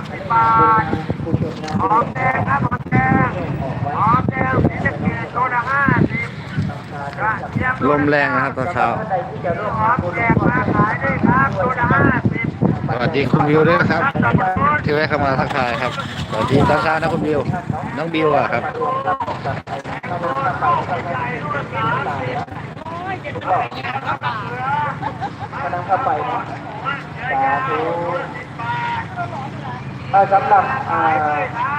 ามสิบบาทหอมแดงครับหอมแดงหอมแดงสีตะเกียบโลละห้าสิบกระเทียมลมแรงนะครับตอนเช้า หอมแดงมาขายด้วยครับโลละห้าสิบสวัสดีคุณวิวด้วยนะครับที่แวะเข้ามาทักทายครับสวัสดีตอนเช้านะคุณวิวน้องบิวอะครับกำลังเข้าไปนะสาธุ สำหรับ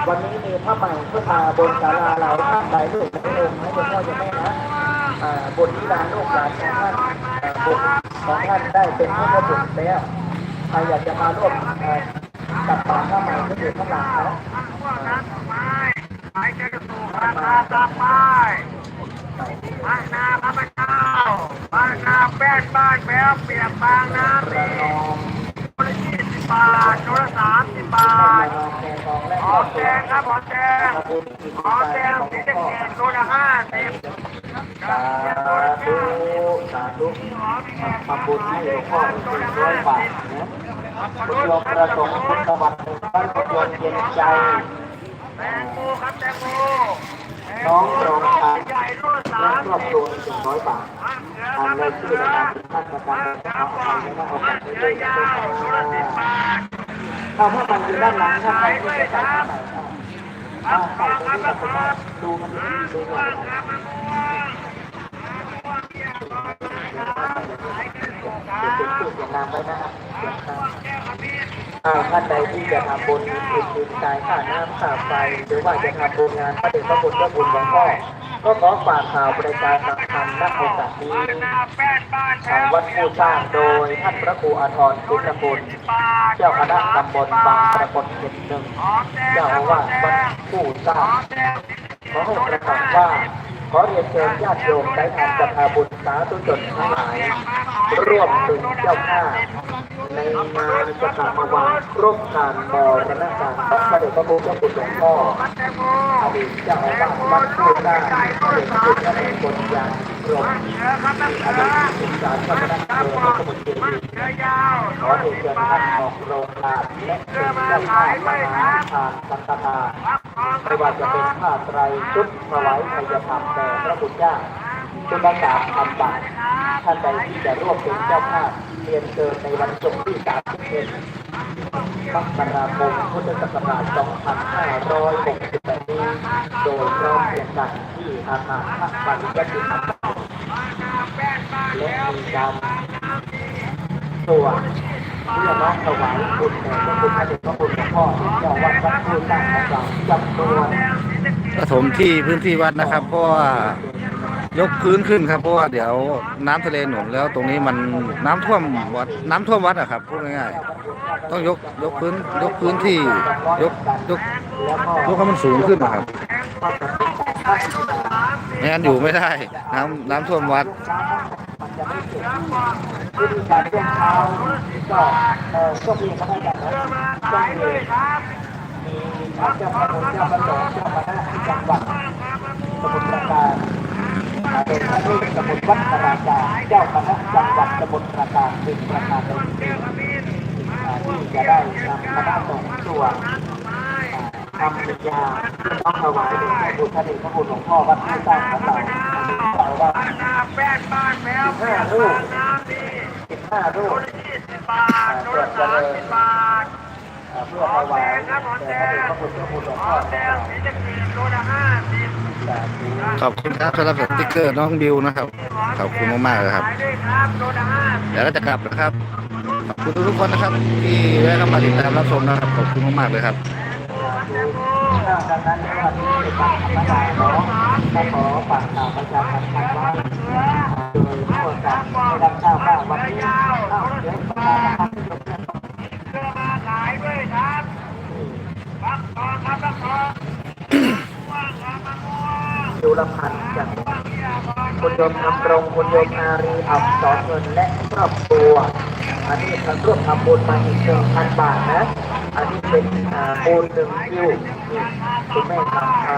วันนี้มีผ้าใหม่ขึ้นมาบนศาลาเราท่านใดลูกหลานองค์ให้คุณพ่อคุณแม่นะบนที่ลาลูกหลานของท่านบุตรของท่านได้เป็นผู้บุตรแล้วใครอยากจะมาร่วมตัดป่าผ้าใหม่ก็อยู่ข้างหลังนะขายกระสุนราคาตามไปบางนาพระเจ้าบางนาแป้นบ้านแมวเปียกบางนาปีคนละยี่สิ บบาทคนละสามสิบบาทหอมแดงครับหอมแดงหอมแดงสีตะเกียบโลละห้าสิบสาธุสาธุทำบุญให้หลวงพ่อหนึ่งร้อยบาทนะคุณโยมประสงค์พุทธวัตรหนึ่งท่านคุณโยมเย็นใจแตงโมครับแตงโมน้องรองทานใหญ่โลละสาและครอบครัวหนึ่งร้อยบาท ทางรายชื่อในนามท่านประกันนะครับเอาไปไม่ได้เอาไปไม่ได้าถ้ามันอยู่ด้านหลังถ้าใครที่จะใส่ไหนถ้าใส่ตรงนี้ก็ดูมันดูมันนามไว้นะครับท่านใดที่จะทำบุญอุทิศกายค่าน้ำค่าไฟหรือว่าจะทำบุญงานพระเดชพระคุณพระบุญหลวงพ่อ ก็ขอฝากข่าวบริการสำคัญณโอกาสนี้ทางวัดผู้สร้างโดยท่านพระครูอาทรพุทธคุญเจ้าคณะตำบลบางประกฏเขตหนึ่งเจ้าครัอาบหอวามสแดวัดงผู้สร้าหงองขอให้ประกาศว่าขอเรียนเชิญญาติโยมได้ทานจัตาบุญสาธุชนทั้งหลาย ร่วมถึงเจ้าข้าในงานสถาปวานครบการบรณการพระเดชพระคุณเจ้าคุณหลวงพ่ออดีตเจ้าอาวาสวัดผู้สร้างพระเดชพระคุณพระบรมยานกรมอครับน้ำอดีตศึกษาพระนักเรียนพระสมุทรเจดีย์ขอเรียนเชิญท่านออกโรงทานและเป็นเจ้าภาพมหาทานสังฆทานไม่ว่าจะเป็นผ้าไตรชุดถวายพยธรรมแด่พระบุญเจ้า ชุดละสามพันบาทท่านใดที่จะร่วมเป็นเจ้าภาพเรียนเชิญในวันศุกร์ที่31มกราคมพุทธศักราช2568นี้โดยพร้อมเพรียงกันที่อาคารพระบริยติธรรมและมีการตัวเพื่อน้อมถวายคุณแด่พระคุณพระเดชพระคุณหลวงพ่อเจ้าวัดวัดผู้สร้างของเราจำนวนปฐมที่พื้นที่วัดนะครับเพราะว่า ยกพื้นขึ้นครับเพราะว่าเดี๋ยวน้ำทะเลหนุนแล้วตรงนี้มันน้ำท่วมวัดน้ำท่วมวัดอะครับพูดง่ายๆต้องยกยกพื้นยกพื้นที่ยกยกยกให้มันสูงขึ้นนะครับไม่งั้นอยู่ไม่ได้ น้ำน้ำท่วมวัดวิธีการเลี้ยงเท้าก็เอ่อก็มีคณะอย่างนั้นก็มีมีเจ้าพระเจ้าพระเจ้าคณะจังหวัดสมุทรปราการาเป็นพระเทพสมุทรวัดปราการเจ้าคณะจังหวัดสมุทรปราการเป็นประธานในพิธีอ่ที่จะได้นำคณะสงฆ์ส่วนทำสัญญาต้องถวายแด่พระพุทธเดชพระคุณหลวงพ่อวัดผู้สร้างของเราเราว่าแป้บ้านแมวห้าลูกน้ำดีสิบห้ารูปยี่สิบบาทโลละสามสิบาทเอ่อเพื่อถวายแด่พระเดชพระคุณพระคุณหลวงพ่อแดงสีตะเกีบโลละห้าสิบสา ขอบคุณครับสำหรับสติ๊กเกอร์น้องบิวนะครับ ขอบคุณมากๆเลยครับขายด้วยครับโลละห้าสิบเดี๋ยวก็จะกลับนะครับ ขอบคุณทุกๆคนนะครับที่แวะเข้ามาติดตามรับชมนะครับ ขอบคุณมากๆเลยครับถ้าดังนั้นวันนี้เป็นการธรรมดาเนาะก็ขอฝากข่าวประชาสัมพันธ์ว่าโดยผู้จัดให้รับทราบว่าวันนี้ข้าวเยอะมากนะครับ เสื้อมาขายด้วยครับฟักทองครับฟักทองม่วงครับมะม่ วงยูรพันธ์จากคุณโยมทำรงคุณโยมอารีอับสอนเงินและครอบครัวอันนี้ท่านร่วมทำบุญมาอีกหนึ่งพันบาทนะอันนี้เป็นอ่าบุญหนึ่งคิวคุณแม่ทำอ่า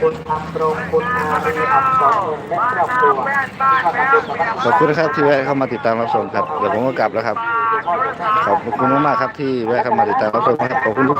คุณทำรงคุณอารีอับสอนเงินและครอบครัวที่เข้าทำบุญมาขอบคุณนะครับที่แวะเข้ามาติดตามรับชมครับเดี๋ยวผมก็กลับแล้วครับขอบคุณมากๆครับที่แวะเข้ามาติดตามรับชมครับขอบคุณทุก